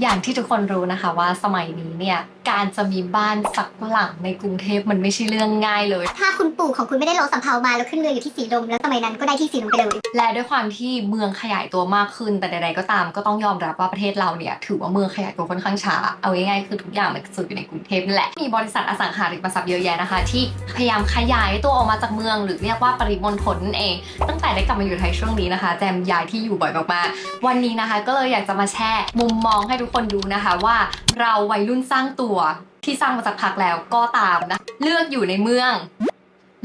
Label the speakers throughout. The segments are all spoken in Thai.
Speaker 1: อย่างที่ทุกคนรู้นะคะว่าสมัยนี้เนี่ยการจะมีบ้านสักหลังในกรุงเทพมันไม่ใช่เรื่องง่ายเลย
Speaker 2: ถ้าคุณปู่ของคุณไม่ได้ลงสำเภามาแล้วขึ้นเรืออยู่ที่สีลมแล้วสมัยนั้นก็ได้ที่สีลมไปเลย
Speaker 1: และด้วยความที่เมืองขยายตัวมากขึ้น แต่ใดๆก็ตามก็ต้องยอมรับว่าประเทศเราเนี่ยถือว่าเมืองขยายตัวค่อนข้างช้า เอาง่ายๆคือทุกอย่างมันสุดอยู่ในกรุงเทพนั่นแหละ มีบริษัทอสังหาริมทรัพย์เยอะแยะนะคะ ที่พยายามขยายตัวออกมาจากเมือง หรือเรียกว่าปริมณฑลนั่นเอง ตั้งแต่ได้กลับมาอยู่ไทยช่วงนี้นะคะ แจมย้ายที่อยู่บ่อยมากๆวันนี้นะคะ ก็เลยอยากจะมาแชร์มุมมองให้ทุกคนดูนะคะว่าเราวัยรุ่นสร้างตัวที่สร้างมาจากพักแล้วก็ตามนะ เลือกอยู่ในเมือง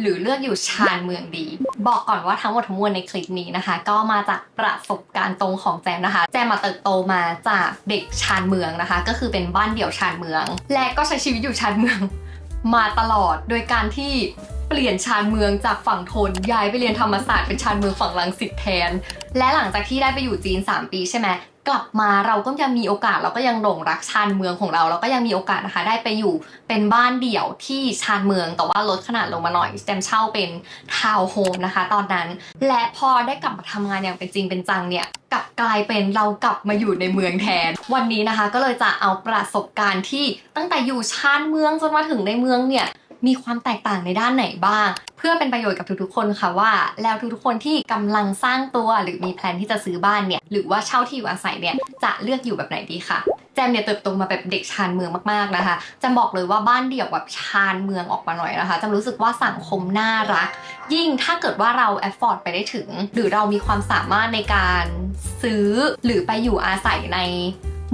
Speaker 1: หรือเลือกอยู่ชานเมืองดี บอกก่อนว่าทั้งหมดทั้งมวลในคลิปนี้นะคะ ก็มาจากประสบการณ์ตรงของแจมนะคะ แจมมาเติบโตมาจากเด็กชานเมืองนะคะ ก็คือเป็นบ้านเดี่ยวชานเมือง และก็ใช้ชีวิตอยู่ชานเมือง มาตลอดโดยการที่เปลี่ยนชานเมืองจากฝั่งทนย้ายไปเรียนธรรมศาสตร์เป็นชานเมืองฝั่งลังสิตแทน และหลังจากที่ได้ไปอยู่จีน 3 ปีใช่ไหม กลับมาเราก็ยังมีโอกาสเราก็ยังหลงรักชานเมืองของเรา เราก็ยังมีโอกาสนะคะได้ไปอยู่เป็นบ้านเดี่ยวที่ชานเมือง แต่ว่าลดขนาดลงมาหน่อยแจมเช่าเป็นทาวน์โฮมนะคะ ตอนนั้น และพอได้กลับมาทำงานอย่างเป็นจริงเป็นจังเนี่ยกลับกลายเป็นเรากลับมาอยู่ในเมืองแทน วันนี้นะคะก็เลยจะเอาประสบการณ์ที่ตั้งแต่อยู่ชานเมืองจนมาถึงในเมืองเนี่ย มีความแตกต่างในด้านไหนบ้าง เพื่อเป็นประโยชน์กับทุกๆคนค่ะว่า แล้วทุกๆคนที่กำลังสร้างตัวหรือมีแพลนที่จะซื้อบ้านเนี่ยหรือว่าเช่าที่อยู่อาศัยเนี่ยจะเลือกอยู่แบบไหนดีค่ะแจมเนี่ยเติบโตมาแบบเด็กชานเมืองมากๆนะคะจมบอกเลยว่าบ้านเดี่ยวแบบชานเมืองออกมาหน่อยนะคะจมรู้สึกว่าสังคมน่ารัก ยิ่งถ้าเกิดว่าเราแอฟฟอร์ดไปได้ถึง หรือเรามีความสามารถในการซื้อหรือไปอยู่อาศัยใน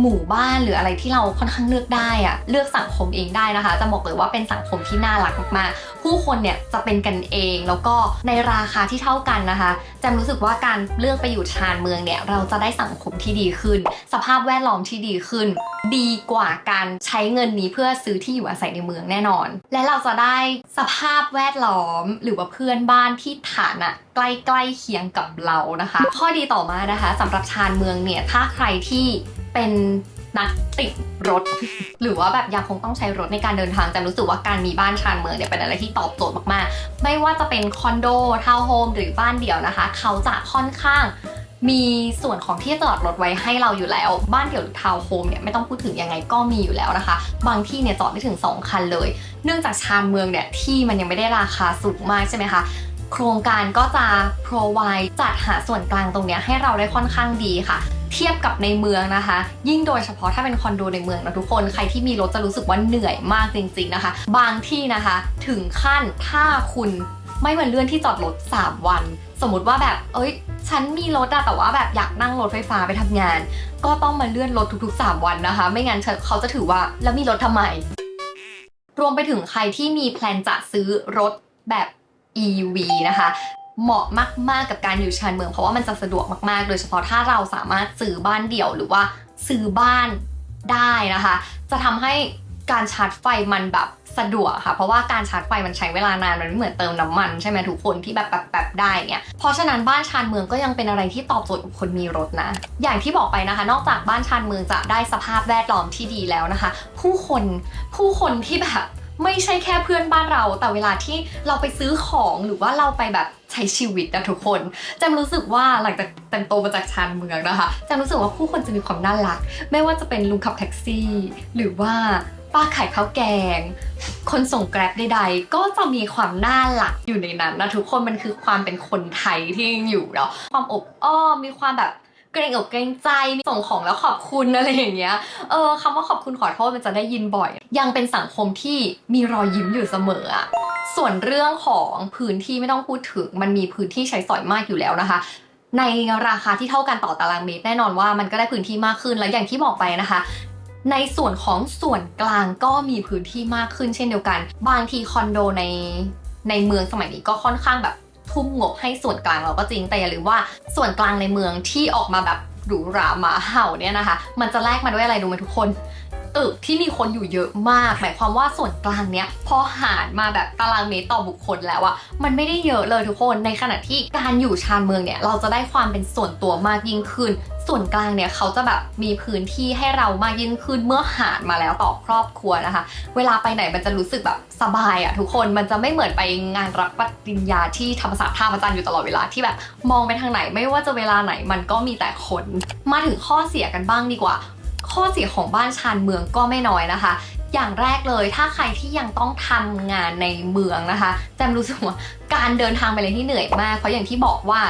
Speaker 1: หมู่บ้านหรืออะไรที่เราค่อนข้างเลือกได้อะเลือกสังคมเองได้นะคะ จะบอกเลยว่าเป็นสังคมที่น่ารักมากๆผู้คนเนี่ยจะเป็นกันเองแล้วก็ในราคาที่เท่ากันนะคะแจมรู้สึกว่าการเลือกไปอยู่ชานเมืองเนี่ยเราจะได้สังคมที่ดีขึ้น สภาพแวดล้อมที่ดีขึ้น ดีกว่าการใช้เงินนี้เพื่อซื้อที่อยู่อาศัยในเมืองแน่นอน และเราจะได้สภาพแวดล้อมหรือว่าเพื่อนบ้านที่ฐานะใกล้ๆเคียงกับเรานะคะ ข้อดีต่อมานะคะสำหรับชานเมืองเนี่ยถ้าใครที่ เป็นนักติดรถ หรือว่าแบบยังคงต้องใช้รถในการเดินทางจะรู้สึกว่าการมีบ้านชานเมืองเนี่ยเป็นอะไรที่ตอบโจทย์มากๆ ไม่ว่าจะเป็นคอนโดทาวน์โฮมหรือบ้านเดี่ยวนะคะ เขาจะค่อนข้างมีส่วนของที่จอดรถไว้ให้เราอยู่แล้ว บ้านเดี่ยวหรือทาวน์โฮมเนี่ยไม่ต้องพูดถึงยังไงก็มีอยู่แล้วนะคะ บางที่เนี่ยจอดได้ถึง 2 คันเลย เนื่องจากชานเมืองเนี่ยที่มันยังไม่ได้ราคาสูงมากใช่ไหมคะโครงการก็จะ provide จัดหาส่วนกลางตรงเนี้ยให้เราได้ค่อนข้างดีค่ะ เทียบกับในเมืองนะคะ ยิ่งโดยเฉพาะถ้าเป็นคอนโดในเมืองนะทุกคนใครที่มีรถจะรู้สึกว่าเหนื่อยมากจริงๆนะคะ บางที่นะคะถึงขั้นถ้าคุณไม่มาเลื่อนที่จอดรถ 3 วัน สมมติว่าแบบ เอ้ย ฉันมีรถอะแต่ว่าแบบอยากนั่งรถไฟฟ้าไปทำงาน ก็ต้องมาเลื่อนรถทุกๆ 3 วันนะคะ ไม่งั้นเขาจะถือว่าแล้วมีรถทำไม รวมไปถึงใครที่มีแพลนจะซื้อรถแบบ EV นะคะ เหมาะมาก ๆ กับการอยู่ชานเมือง เพราะว่ามันจะสะดวกมาก ๆ โดยเฉพาะถ้าเราสามารถซื้อบ้านเดี่ยวหรือว่าซื้อบ้านได้นะคะ จะทำให้การชาร์จไฟมันแบบสะดวกค่ะ เพราะว่าการชาร์จไฟมันใช้เวลานาน มันไม่เหมือนเติมน้ำมันใช่ไหมทุกคนที่แบบแบบแบบได้เนี่ย เพราะฉะนั้นบ้านชานเมืองก็ยังเป็นอะไรที่ตอบโจทย์กับคนมีรถนะ อย่างที่บอกไปนะคะ นอกจากบ้านชานเมืองจะได้สภาพแวดล้อมที่ดีแล้วนะคะ ผู้คนผู้คนที่แบบ ไม่ใช่แค่เพื่อนบ้านเรา แต่เวลาที่เราไปซื้อของหรือว่าเราไปแบบใช้ชีวิตนะทุกคนจำรู้สึกว่าหลังจากแต่งโตมาจากชานเมืองนะคะจำรู้สึกว่าผู้คนจะมีความน่ารัก ไม่ว่าจะเป็นลุงขับแท็กซี่ หรือว่าป้าขายข้าวแกง คนส่งแกร็บใดๆ ก็จะมีความน่ารักอยู่ในนั้นนะทุกคนมันคือความเป็นคนไทยที่ยังอยู่เนาะความอบอ้อมมีความแบบ เกรงอกเกรงใจมีส่งของแล้วขอบคุณอะไรอย่างเงี้ยเออคำว่าขอบคุณขอโทษมันจะได้ยินบ่อย ยังเป็นสังคมที่มีรอยยิ้มอยู่เสมออะส่วนเรื่องของพื้นที่ไม่ต้องพูดถึงมันมีพื้นที่ใช้สอยมากอยู่แล้วนะคะในราคาที่เท่ากันต่อตารางเมตรแน่นอนว่ามันก็ได้พื้นที่มากขึ้นและอย่างที่บอกไปนะคะ ในส่วนของส่วนกลางก็มีพื้นที่มากขึ้นเช่นเดียวกัน บางทีคอนโดในในเมืองสมัยนี้ก็ค่อนข้างแบบ ทุ่มงบให้ส่วนกลางเราก็จริง แต่อย่าลืมว่าส่วนกลางในเมืองที่ออกมาแบบหรูหรามาเห่าเนี่ยนะคะ มันจะแลกมาด้วยอะไรดูไหมทุกคนตึกที่มีคนอยู่เยอะมาก หมายความว่าส่วนกลางเนี้ยพอหารมาแบบตารางเมตรต่อบุคคลแล้วอะมันไม่ได้เยอะเลยทุกคนในขณะที่การอยู่ชานเมืองเนี่ยเราจะได้ความเป็นส่วนตัวมากยิ่งขึ้น ส่วนกลางเนี่ยเขาจะแบบมีพื้นที่ให้เรามากยิ่งขึ้นเมื่อหารมาแล้วต่อครอบครัวนะคะ เวลาไปไหนมันจะรู้สึกแบบสบายอะทุกคนมันจะไม่เหมือนไปงานรับปริญญาที่ธรรมศาสตร์ท่าพระจันทร์อยู่ตลอดเวลาที่แบบมองไปทางไหนไม่ว่าจะเวลาไหนมันก็มีแต่คนมาถึงข้อเสียกันบ้างดีกว่า ข้อเสียของบ้านชานเมืองก็ไม่น้อยนะคะอย่างแรกเลยถ้าใครที่ยังต้องทำงานในเมืองนะคะแจมรู้สึกว่าการเดินทางไปเลยที่เหนื่อยมาก เพราะอย่างที่บอกว่า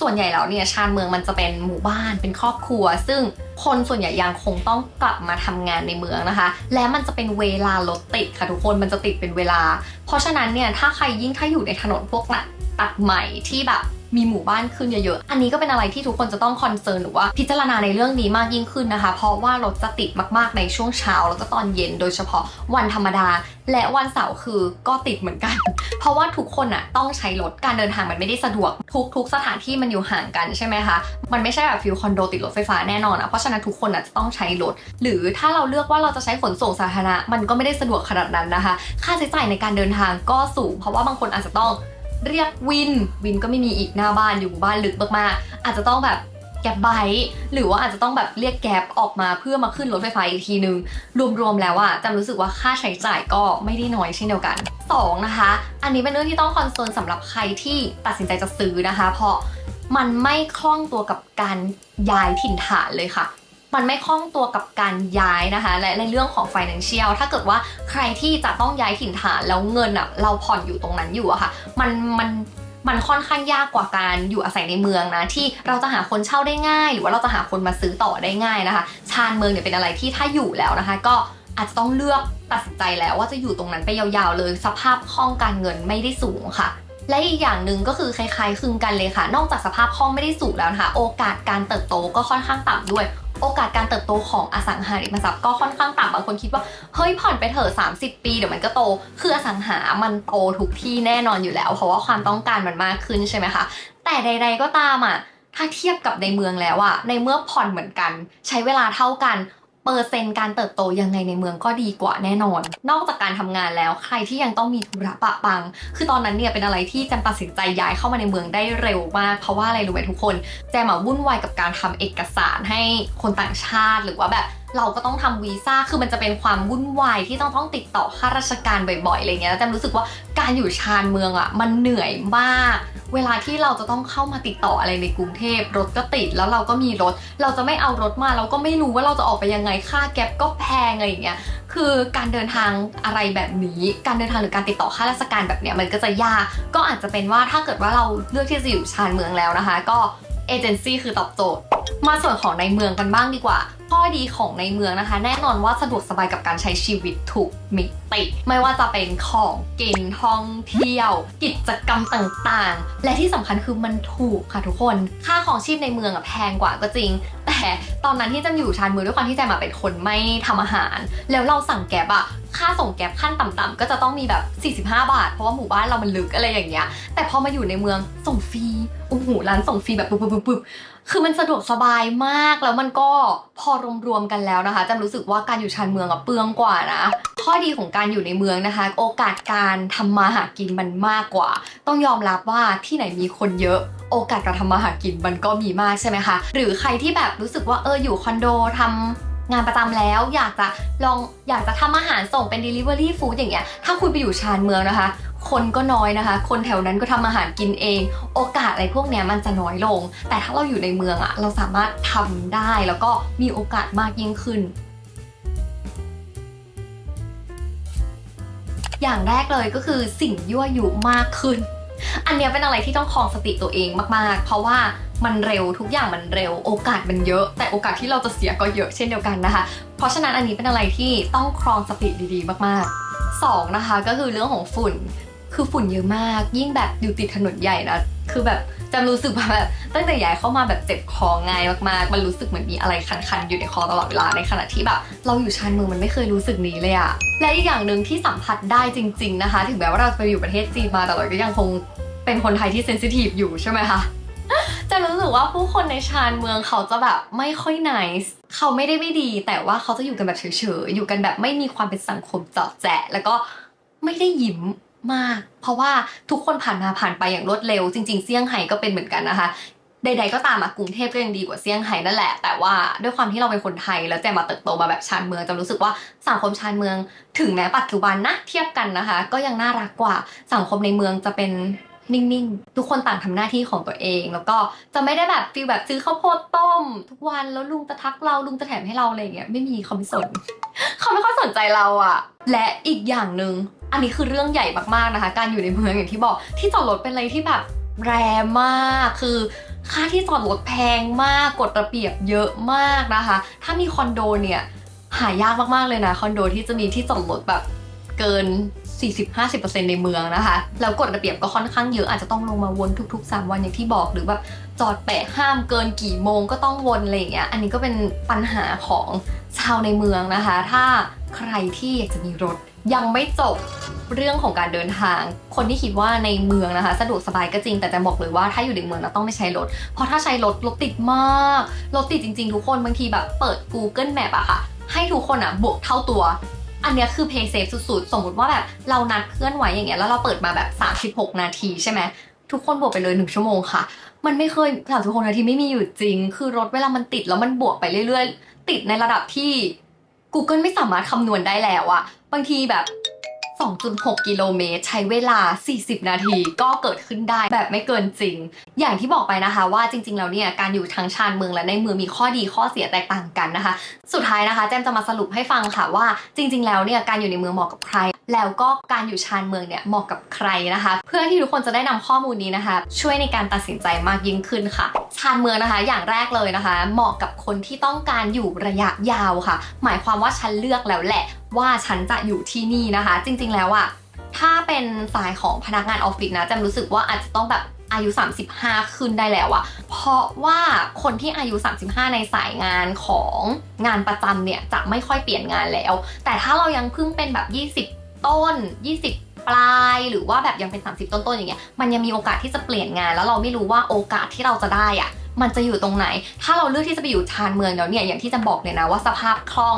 Speaker 1: ส่วนใหญ่แล้วเนี่ยชานเมืองมันจะเป็นหมู่บ้านเป็นครอบครัว ซึ่งคนส่วนใหญ่ยังคงต้องกลับมาทำงานในเมืองนะคะ และมันจะเป็นเวลารถติดค่ะทุกคนมันจะติดเป็นเวลา เพราะฉะนั้นเนี่ยถ้าใครยิ่งถ้าอยู่ในถนนพวกน่ะตัดใหม่ที่แบบ มีหมู่บ้านขึ้นเยอะๆ อันนี้ก็เป็นอะไรที่ทุกคนจะต้องคอนเซิร์นหรือว่าพิจารณาในเรื่องนี้มากยิ่งขึ้นนะคะ เพราะว่ารถจะติดมากๆในช่วงเช้าแล้วก็ตอนเย็น โดยเฉพาะวันธรรมดา และวันเสาร์คือก็ติดเหมือนกัน เพราะว่าทุกคนอะต้องใช้รถการเดินทางมันไม่ได้สะดวก ทุกทุกสถานที่มันอยู่ห่างกันใช่ไหมคะ มันไม่ใช่แบบฟิลคอนโดติดรถไฟฟ้าแน่นอนอะเพราะฉะนั้นทุกคนอะจะต้องใช้รถ หรือถ้าเราเลือกว่าเราจะใช้ขนส่งสาธารณะมันก็ไม่ได้สะดวกขนาดนั้นนะคะ ค่าใช้จ่ายในการเดินทางก็สูง เพราะว่าบางคนอาจจะต้อง เรียกวิน วินก็ไม่มีอีกหน้าบ้านอยู่บ้านลึกมากๆอาจจะต้องแบบแกร็บไบหรือว่าอาจจะต้องแบบเรียกแกร็บออกมาเพื่อมาขึ้นรถไฟฟ้าอีกทีนึง รวมๆแล้วอะจำรู้สึกว่าค่าใช้จ่ายก็ไม่ได้น้อยเช่นเดียวกันสองนะคะ อันนี้เป็นเรื่องที่ต้องคอนเซิร์นสำหรับใครที่ตัดสินใจจะซื้อนะคะ เพราะมันไม่คล่องตัวกับการย้ายถิ่นฐานเลยค่ะ มันไม่คล่องตัวกับการย้ายนะคะ และในเรื่องของ financial ถ้าเกิดว่าใครที่จะต้องย้ายถิ่นฐานแล้วเงินอะเราผ่อนอยู่ตรงนั้นอยู่อะค่ะ มันมันมันค่อนข้างยากกว่าการอยู่อาศัยในเมืองนะ ที่เราจะหาคนเช่าได้ง่าย หรือว่าเราจะหาคนมาซื้อต่อได้ง่ายนะคะ ชานเมืองเนี่ยเป็นอะไรที่ถ้าอยู่แล้วนะคะ ก็อาจจะต้องเลือกตัดสินใจแล้วว่าจะอยู่ตรงนั้นไปยาวๆเลย สภาพคล่องการเงินไม่ได้สูงค่ะและอีกอย่างหนึ่งก็คือคล้ายๆคลึงกันเลยค่ะ นอกจากสภาพคล่องไม่ได้สูงแล้วนะคะ โอกาสการเติบโตก็ค่อนข้างต่ำด้วย โอกาสการเติบโตของอสังหาริมทรัพย์ก็ค่อนข้างต่ำบางคนคิดว่าเฮ้ยผ่อนไปเถอะ30 ปีเดี๋ยวมันก็โต คืออสังหามันโตทุกที่แน่นอนอยู่แล้ว เพราะว่าความต้องการมันมากขึ้นใช่ไหมคะแต่ใด ๆ ก็ตามอะถ้าเทียบกับในเมืองแล้วอะในเมื่อผ่อนเหมือนกัน ใช้เวลาเท่ากัน เปอร์เซ็นต์การเติบโตยังไงในเมืองก็ดีกว่าแน่นอน นอกจากการทำงานแล้วใครที่ยังต้องมีธุระปะปัง คือตอนนั้นเนี่ยเป็นอะไรที่แจมตัดสินใจย้ายเข้ามาในเมืองได้เร็วมาก เพราะว่าอะไรรู้ไหมทุกคน แจมอะวุ่นวายกับการทำเอกสารให้คนต่างชาติหรือว่าแบบ เราก็ต้องทำวีซ่าคือมันจะเป็นความวุ่นวายที่ต้องต้องติดต่อข้าราชการบ่อยๆอะไรเงี้ยแล้วแจมรู้สึกว่าการอยู่ชานเมืองอะมันเหนื่อยมาก เวลาที่เราจะต้องเข้ามาติดต่ออะไรในกรุงเทพรถก็ติดแล้วเราก็มีรถ เราจะไม่เอารถมาเราก็ไม่รู้ว่าเราจะออกไปยังไงค่าแก๊ปก็แพงอะไรอย่างเงี้ยคือการเดินทางอะไรแบบนี้ การเดินทางหรือการติดต่อข้าราชการแบบเนี้ยมันก็จะยาก ก็อาจจะเป็นว่าถ้าเกิดว่าเราเลือกที่จะอยู่ชานเมืองแล้วนะคะ ก็เอเจนซี่คือตอบโจทย์ มาส่วนของในเมืองกันบ้างดีกว่า ข้อดีของในเมืองนะคะ แน่นอนว่าสะดวกสบายกับการใช้ชีวิตถูกมิติไม่ว่าจะเป็นของกินท่องเที่ยว กิจกรรมต่างๆ และที่สำคัญคือมันถูกค่ะทุกคน ค่าของชีพในเมืองอะแพงกว่าก็จริง แต่ตอนนั้นที่จำอยู่ชานเมืองด้วยความที่แจมาเป็นคนไม่ทำอาหาร แล้วเราสั่งแก๊บอะ ค่าส่งแก๊บขั้นต่ำๆก็จะต้องมีแบบ 45 บาท เพราะว่าหมู่บ้านเรามันลึกอะไรอย่างเงี้ย แต่พอมาอยู่ในเมืองส่งฟรีโอ้โหร้านส่งฟรีแบบปุ๊บปุ๊บปุ๊บคือมันสะดวกสบายมากแล้วมันก็พอรวมๆกันแล้วนะคะจำรู้สึกว่าการอยู่ชานเมืองอะเปลืองกว่านะข้อดีของการอยู่ในเมืองนะคะ โอกาสการทำมาหากินมันมากกว่า ต้องยอมรับว่าที่ไหนมีคนเยอะ โอกาสการทำมาหากินมันก็มีมากใช่ไหมคะ หรือใครที่แบบรู้สึกว่าเอออยู่คอนโดทำ งานประจำแล้วอยากจะลองอยากจะทำอาหารส่งเป็น Delivery Food อย่างเงี้ยถ้าคุณไปอยู่ชานเมืองนะคะ คนก็น้อยนะคะ คนแถวนั้นก็ทำอาหารกินเอง โอกาสอะไรพวกเนี้ยมันจะน้อยลง แต่ถ้าเราอยู่ในเมืองอะเราสามารถทำได้แล้วก็มีโอกาสมากยิ่งขึ้นอย่างแรกเลยก็คือสิ่งยั่วยุมากขึ้น อันเนี้ยเป็นอะไรที่ต้องคองสติตัวเองมากๆ เพราะว่า มันเร็วทุกอย่างมันเร็ว โอกาสมันเยอะ แต่โอกาสที่เราจะเสียก็เยอะเช่นเดียวกันนะคะ เพราะฉะนั้นอันนี้เป็นอะไรที่ต้องครองสติดีๆ มากๆสองนะคะก็คือเรื่องของฝุ่นคือฝุ่นเยอะมาก ยิ่งแบบอยู่ติดถนนใหญ่นะคือแบบจะรู้สึกว่าแบบตั้งแต่ย้ายเข้ามาแบบเจ็บคอง่ายมากๆ มันรู้สึกเหมือนมีอะไรคันๆอยู่ในคอตลอดเวลาในขณะที่แบบ เราอยู่ชานเมืองมันไม่เคยรู้สึกนี้เลยอะและอีกอย่างหนึ่งที่สัมผัสได้จริง ๆนะคะ ถึงแม้ว่าเราจะไปอยู่ประเทศจีนมาแต่เราก็ยังคงเป็นคนไทยที่เซนซิทีฟอยู่ใช่ไหมคะ จะรู้สึกว่าผู้คนในชานเมืองเขาจะแบบไม่ค่อย nice เขาไม่ได้ไม่ดี แต่ว่าเขาจะอยู่กันแบบเฉยๆอยู่กันแบบไม่มีความเป็นสังคมเจาะแจะ แล้วก็ไม่ได้ยิ้มมาก เพราะว่าทุกคนผ่านมาผ่านไปอย่างรวดเร็ว จริง ๆเซี่ยงไฮ้ก็เป็นเหมือนกันนะคะใดๆก็ตามอะกรุงเทพก็ยังดีกว่าเซี่ยงไฮ้นั่นแหละ แต่ว่าด้วยความที่เราเป็นคนไทย แล้วแจมาเติบโตมาแบบชานเมืองจะรู้สึกว่าสังคมชานเมือง ถึงแม้ปัจจุบันนะเทียบกันนะคะ ก็ยังน่ารักกว่าสังคมในเมืองจะเป็น นิ่งๆ ทุกคนต่างทำหน้าที่ของตัวเอง แล้วก็จะไม่ได้แบบฟีลแบบซื้อข้าวโพดต้ม ทุกวันแล้วลุงจะทักเราลุงจะแถมให้เราอะไรอย่างเงี้ยไม่มีเขาไม่สนเขาไม่ค่อยสนใจเราอะและอีกอย่างหนึ่งอันนี้คือเรื่องใหญ่มากๆนะคะ การอยู่ในเมืองอย่างที่บอก ที่จอดรถเป็นอะไรที่แบบแรงมากคือค่าที่จอดรถแพงมากกฎระเบียบเยอะมากนะคะ ถ้ามีคอนโดเนี่ยหายากมากๆเลยนะคอนโดที่จะมีที่จอดรถแบบเกิน 40-50%ในเมืองนะคะ แล้วกฎระเบียบก็ค่อนข้างเยอะอาจจะต้องลงมาวนทุก ๆ 3 วันอย่างที่บอกหรือแบบจอดแปะห้ามเกินกี่โมงก็ต้องวนอะไรอย่างเงี้ยอันนี้ก็เป็นปัญหาของชาวในเมืองนะคะ ถ้าใครที่อยากจะมีรถยังไม่จบเรื่องของการเดินทาง คนที่คิดว่าในเมืองนะคะ สะดวกสบายก็จริงแต่จะบอกเลยว่าถ้าอยู่ในเมืองเราต้องไม่ใช้รถ เพราะถ้าใช้รถรถติดมากรถติดจริง ๆ ทุกคนบางทีแบบเปิด Google Map อะค่ะ ให้ทุกคนอะบวกเท่าตัว อันเนี้ยคือเพย์เซฟสุดๆ สมมุติว่าแบบเรานัดเพื่อนไว้อย่างเงี้ยแล้วเราเปิดมาแบบ 36 นาทีใช่ไหมทุกคนบวกไปเลย 1 ชั่วโมงค่ะ มันไม่เคย36นาทีไม่มีอยู่จริง คือรถเวลามันติดแล้วมันบวกไปเรื่อย ๆ ติดในระดับที่ Google ไม่สามารถคำนวณได้แล้วอะบางทีแบบ 2.6 กิโลเมตร ใช้เวลา 40 นาทีก็เกิดขึ้นได้แบบไม่เกินจริง อย่างที่บอกไปนะคะว่าจริง ๆ แล้วเนี่ยการอยู่ทั้งชานเมืองและในเมืองมีข้อดีข้อเสียแตกต่างกันนะคะ สุดท้ายนะคะแจมจะมาสรุปให้ฟังค่ะว่าจริง ๆ แล้วเนี่ยการอยู่ในเมืองเหมาะกับใคร แล้วก็การอยู่ชานเมืองเนี่ยเหมาะกับใครนะคะ เพื่อที่ทุกคนจะได้นำข้อมูลนี้นะคะ ช่วยในการตัดสินใจมากยิ่งขึ้นค่ะ ชานเมืองนะคะ อย่างแรกเลยนะคะ เหมาะกับคนที่ต้องการอยู่ระยะยาวค่ะ หมายความว่าฉันเลือกแล้วแหละ ว่าฉันจะอยู่ที่นี่นะคะ จริง ๆ แล้วอะถ้าเป็นสายของพนักงานออฟฟิศนะจมรู้สึกว่าอาจจะต้องแบบอายุ 35 ขึ้นได้แล้วอะเพราะว่าคนที่อายุ 35 ในสายงานของงานประจำเนี่ยจะไม่ค่อยเปลี่ยนงานแล้ว แต่ถ้าเรายังเพิ่งเป็นแบบ 20 ต้น 20 ปลายหรือว่าแบบยังเป็น 30 ต้นๆอย่างเงี้ยมันยังมีโอกาสที่จะเปลี่ยนงาน แล้วเราไม่รู้ว่าโอกาสที่เราจะได้อะมันจะอยู่ตรงไหน ถ้าเราเลือกที่จะไปอยู่ชานเมืองแล้วเนี่ยอย่างที่จะบอกเลยนะว่าสภาพคล่อง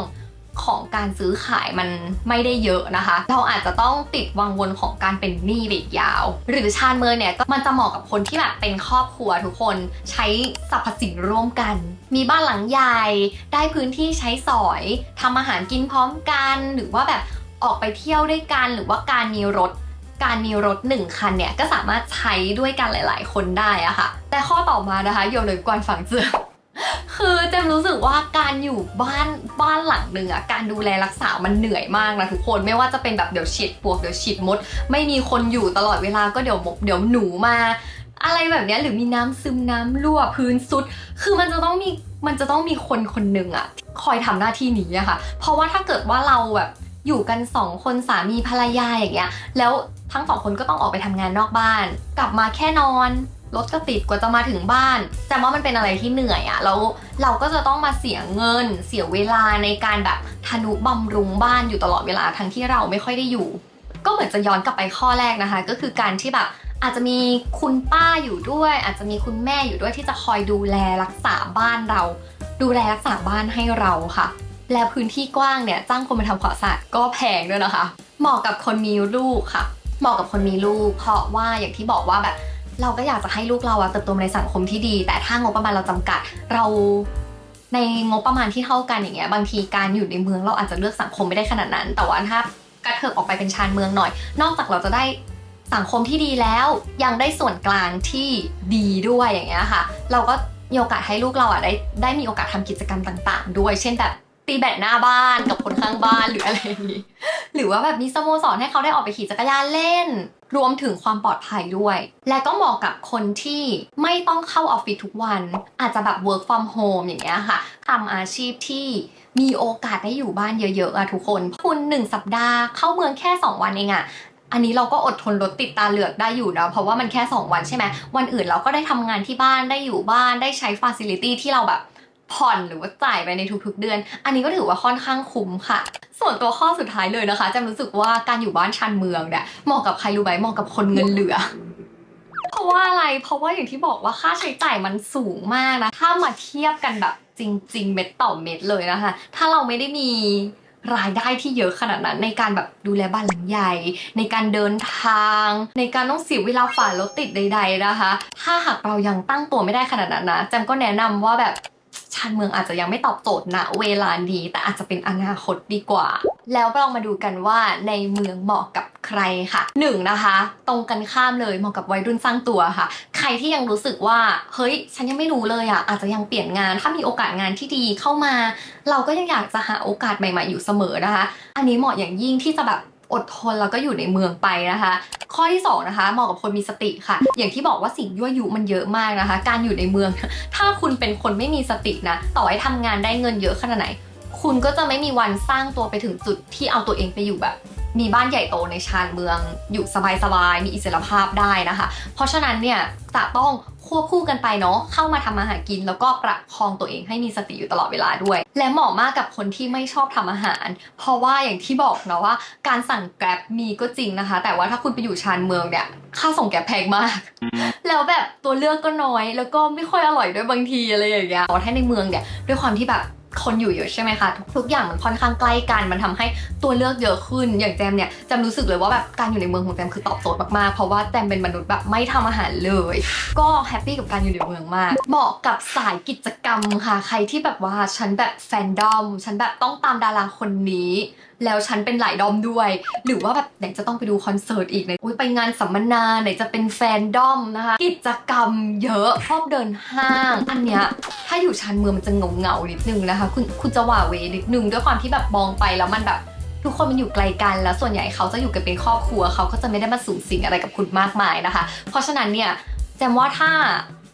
Speaker 1: ของการซื้อขายมันไม่ได้เยอะนะคะ เราอาจจะต้องติดวังวนของการเป็นหนี้ระยะยาว หรือชานเมืองเนี่ยก็มันจะเหมาะกับคนที่แบบเป็นครอบครัวทุกคนใช้สรรพสิ่งร่วมกัน มีบ้านหลังใหญ่ ได้พื้นที่ใช้สอยทำอาหารกินพร้อมกัน หรือว่าแบบ ออกไปเที่ยวด้วยกันหรือว่าการมีรถ การมีรถหนึ่งคันเนี่ยก็สามารถใช้ด้วยกันหลาย ๆ คนได้อะค่ะ แต่ข้อต่อมานะคะโยนเลยกวนฝังเจือคือเจมรู้สึกว่าการอยู่บ้านบ้านหลังหนึ่งอะการดูแลรักษามันเหนื่อยมากนะทุกคนไม่ว่าจะเป็นแบบเดี๋ยวฉีดปวกเดี๋ยวฉีดมด ไม่มีคนอยู่ตลอดเวลาก็เดี๋ยวมเดี๋ยวหนูมา อะไรแบบนี้หรือมีน้ำซึมน้ำรั่วพื้นซุด คือมันจะต้องมีมันจะต้องมีคนคนหนึ่งอะคอยทำหน้าที่นี้อะค่ะ เพราะว่าถ้าเกิดว่าเราแบบ อยู่กันสองคนสามีภรรยาอย่างเงี้ย แล้วทั้งสองคนก็ต้องออกไปทำงานนอกบ้าน กลับมาแค่นอนรถก็ติดกว่าจะมาถึงบ้านแต่ว่ามันเป็นอะไรที่เหนื่อยอะแล้วเราก็จะต้องมาเสียเงิน เสียเวลาในการแบบทนุบำรุงบ้านอยู่ตลอดเวลาทั้งที่เราไม่ค่อยได้อยู่ ก็เหมือนจะย้อนกลับไปข้อแรกนะคะ ก็คือการที่แบบอาจจะมีคุณป้าอยู่ด้วย อาจจะมีคุณแม่อยู่ด้วยที่จะคอยดูแลรักษาบ้านเรา ดูแลรักษาบ้านให้เราค่ะ และพื้นที่กว้างเนี่ยจ้างคนมาทำความสะอาดก็แพงด้วยนะคะ เหมาะกับคนมีลูกค่ะ เหมาะกับคนมีลูก เพราะว่าอย่างที่บอกว่าแบบ เราก็อยากจะให้ลูกเราอะเติบโตในสังคมที่ดี แต่ถ้างบประมาณเราจำกัดเราในงบประมาณที่เท่ากันอย่างเงี้ยบางทีการอยู่ในเมืองเราอาจจะเลือกสังคมไม่ได้ขนาดนั้น แต่ว่าถ้ากระเถิบออกไปเป็นชานเมืองหน่อย นอกจากเราจะได้สังคมที่ดีแล้ว ยังได้ส่วนกลางที่ดีด้วยอย่างเงี้ยค่ะ เราก็มีโอกาสให้ลูกเราอะได้ได้มีโอกาสทำกิจกรรมต่าง ๆ ด้วย เช่นแบบ ตีแบดหน้าบ้านกับคนข้างบ้านหรืออะไรอย่างนี้ หรือว่าแบบมีสโมสรให้เขาได้ออกไปขี่จักรยานเล่น รวมถึงความปลอดภัยด้วย และก็เหมาะกับคนที่ไม่ต้องเข้าออฟฟิศทุกวัน อาจจะแบบ work from home อย่างเงี้ยค่ะทำอาชีพที่มีโอกาสได้อยู่บ้านเยอะๆอะทุกคนคุณหนึ่งสัปดาห์เข้าเมืองแค่ 2 วันเองอะอันนี้เราก็อดทนรถติดตาเหลือกได้อยู่นะเพราะว่ามันแค่ 2 วันใช่ไหมวันอื่นเราก็ได้ทำงานที่บ้านได้อยู่บ้านได้ใช้ฟ a ซิลิตี้ที่เราแบบ ผ่อนหรือว่าจ่ายไปในทุกๆเดือน อันนี้ก็ถือว่าค่อนข้างคุ้มค่ะ ส่วนตัวข้อสุดท้ายเลยนะคะจำรู้สึกว่าการอยู่บ้านชานเมืองเนี่ยเหมาะกับใครรู้ไหมเหมาะกับคนเงินเหลือเพราะว่าอะไร เพราะว่าอย่างที่บอกว่าค่าใช้จ่ายมันสูงมากนะ ถ้ามาเทียบกันแบบจริง ๆ เม็ดต่อเม็ดเลยนะคะ ถ้าเราไม่ได้มีรายได้ที่เยอะขนาดนั้นในการแบบดูแลบ้านหลังใหญ่ ในการเดินทาง ในการต้องเสียเวลาฝ่ารถติดใด ๆนะคะ ถ้าหากเรายังตั้งตัวไม่ได้ขนาดนั้นนะแจมก็แนะนำว่าแบบ ชานเมืองอาจจะยังไม่ตอบโจทย์ณเวลานี้ แต่อาจจะเป็นอนาคตดีกว่า แล้วเรามาดูกันว่าในเมืองเหมาะกับใครค่ะหนึ่งนะคะ ตรงกันข้ามเลยเหมาะกับวัยรุ่นสร้างตัวค่ะ ใครที่ยังรู้สึกว่าเฮ้ย ฉันยังไม่รู้เลยอะอาจจะยังเปลี่ยนงานถ้ามีโอกาสงานที่ดีเข้ามา เราก็ยังอยากจะหาโอกาสใหม่ ๆ อยู่เสมอนะคะ อันนี้เหมาะอย่างยิ่งที่จะแบบ อดทนแล้วก็อยู่ในเมืองไปนะคะ ข้อที่สองนะคะเหมาะกับคนมีสติค่ะ อย่างที่บอกว่าสิ่งยั่วยุมันเยอะมากนะคะ การอยู่ในเมือง ถ้าคุณเป็นคนไม่มีสตินะ ต่อให้ทำงานได้เงินเยอะขนาดไหน คุณก็จะไม่มีวันสร้างตัวไปถึงจุดที่เอาตัวเองไปอยู่แบบ มีบ้านใหญ่โตในชานเมือง อยู่สบายๆ มีอิสรภาพได้นะคะ เพราะฉะนั้นเนี่ยจะต้องควบคู่กันไปเนาะเข้ามาทำมาหากิน แล้วก็ประคองตัวเองให้มีสติอยู่ตลอดเวลาด้วย และเหมาะมากกับคนที่ไม่ชอบทำอาหาร เพราะว่าอย่างที่บอกเนาะว่า การสั่งแกร็บมีก็จริงนะคะ แต่ว่าถ้าคุณไปอยู่ชานเมืองเนี่ยค่าส่งแกร็บแพงมาก แล้วแบบตัวเลือกก็น้อย แล้วก็ไม่ค่อยอร่อยด้วยบางทีอะไรอย่างเงี้ยแต่ถ้าในเมืองเนี่ยด้วยความที่แบบ คนอยู่เยอะใช่ไหมคะทุกอย่างมันค่อนข้างใกล้กัน มันทำให้ตัวเลือกเยอะขึ้น อย่างแจมเนี่ยแจมรู้สึกเลยว่าแบบการอยู่ในเมืองของแจมคือตอบโจทย์มากๆ เพราะว่าแจมเป็นมนุษย์แบบไม่ทำอาหารเลย ก็แฮปปี้กับการอยู่ในเมืองมากเหมาะกับสายกิจกรรมค่ะ ใครที่แบบว่าฉันแบบแฟนดอม ฉันแบบต้องตามดาราคนนี้ แล้วฉันเป็นหลายดอมด้วย หรือว่าแบบไหนจะต้องไปดูคอนเสิร์ตอีกไหนอุ๊ยไปงานสัมมนาไหนจะเป็นแฟนดอมนะคะ กิจกรรมเยอะชอบเดินห้าง อันเนี้ยถ้าอยู่ชานเมืองมันจะเงาเงานิดนึงนะคะ คุณคุณจะหว่าเวนิดนึงด้วยความที่แบบมองไปแล้วมันแบบทุกคนมันอยู่ไกลกันแล้วส่วนใหญ่เขาจะอยู่กันเป็นครอบครัวเขาก็จะไม่ได้มาสูงสิงอะไรกับคุณมากมายนะคะ เพราะฉะนั้นเนี่ยแจมว่าถ้า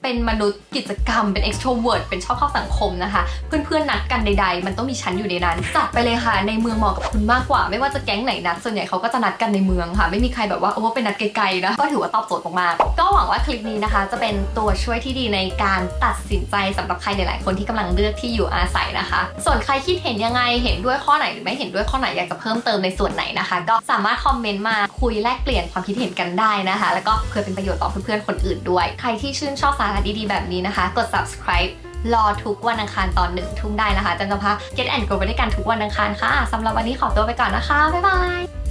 Speaker 1: เป็นมนุษย์กิจกรรมเป็น extrovert เป็นชอบเข้าสังคมนะคะ เพื่อนๆนัดกันใด ๆ มันต้องมีชั้นอยู่ในนั้น จัดไปเลยค่ะในเมืองเหมาะกับคุณมากกว่า ไม่ว่าจะแก๊งไหนนัดส่วนใหญ่เขาก็จะนัดกันในเมืองค่ะ ไม่มีใครแบบว่าโอ้เป็นนัดไกลๆนะก็ถือว่าตอบโจทย์มากๆก็หวังว่าคลิปนี้นะคะ จะเป็นตัวช่วยที่ดีในการตัดสินใจสำหรับใครหลายๆคนที่กำลังเลือกที่อยู่อาศัยนะคะ ส่วนใครคิดเห็นยังไงเห็นด้วยข้อไหนหรือไม่เห็นด้วยข้อไหนอยากจะเพิ่มเติมในส่วนไหนนะคะ ก็สามารถคอมเมนต์มาคุยแลกเปลี่ยนความคิดเห็นกันได้นะคะ แล้วก็เพื่อเป็นประโยชน์ต่อเพื่อนๆคนอื่นด้วย ใครที่ชื่นชอบสารดีๆ แบบนี้นะคะ กด subscribe รอทุกวันอังคารตอนหนึ่งทุ่มได้นะคะจันจะพา Get and Go ไปด้วยกันทุกวันอังคารค่ะสำหรับวันนี้ขอตัวไปก่อนนะคะ บ๊ายบาย